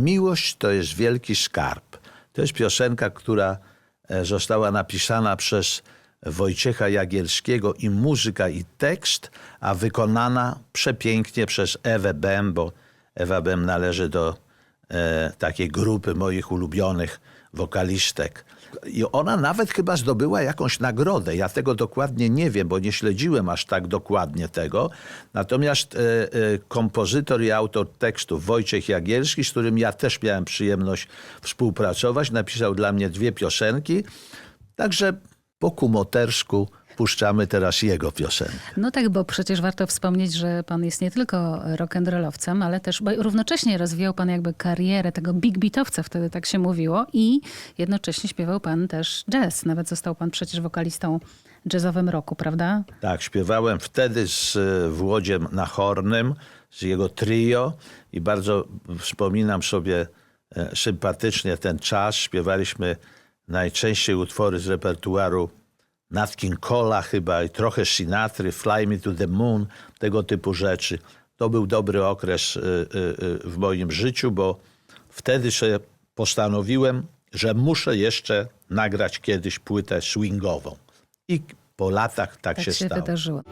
Miłość to jest wielki skarb. To jest piosenka, która e, została napisana przez Wojciecha Jagielskiego i muzyka i tekst, a wykonana przepięknie przez Ewę Bem, bo Ewa Bem należy do e, takiej grupy moich ulubionych wokalistek. I ona nawet chyba zdobyła jakąś nagrodę. Ja tego dokładnie nie wiem, bo nie śledziłem aż tak dokładnie tego. Natomiast e, e, kompozytor i autor tekstu Wojciech Jagielski, z którym ja też miałem przyjemność współpracować, napisał dla mnie dwie piosenki. Także po kumotersku puszczamy teraz jego piosenkę. No tak, bo przecież warto wspomnieć, że pan jest nie tylko rock'n'rollowcem, ale też bo równocześnie rozwijał pan jakby karierę tego big beatowca, wtedy tak się mówiło i jednocześnie śpiewał pan też jazz. Nawet został pan przecież wokalistą jazzowym roku, prawda? Tak, śpiewałem wtedy z e, Włodziem Nachornym, z jego trio i bardzo wspominam sobie e, sympatycznie ten czas. Śpiewaliśmy najczęściej utwory z repertuaru Nat King Cole'a chyba i trochę Sinatry, Fly Me to the Moon, tego typu rzeczy. To był dobry okres e, e, e, w moim życiu, bo wtedy sobie postanowiłem, że muszę jeszcze nagrać kiedyś płytę swingową. I po latach tak, Tak się się stało. wydarzyło.